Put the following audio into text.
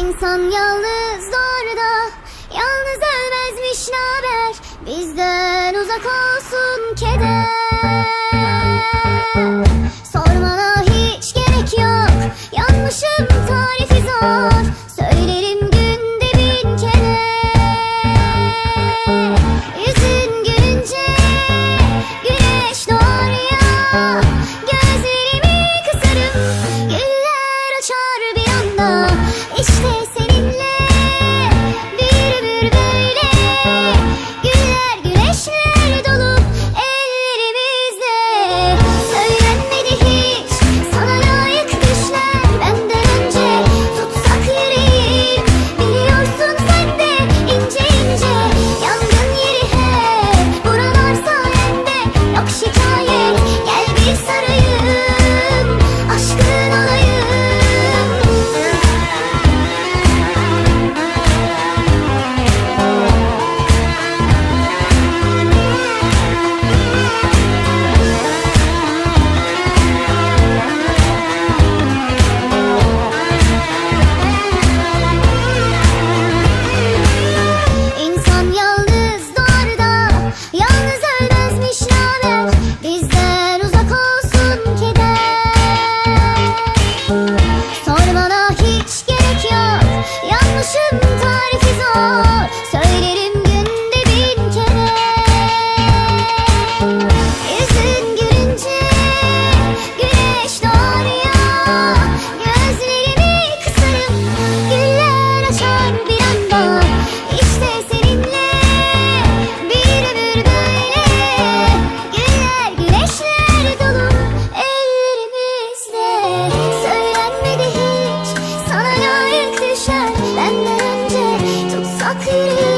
İnsan yalnız zorda Yalnız ölmezmiş naber Bizden uzak olsun keder. Sormana hiç gerek yok Yanmışım tarifi zor. आखिरी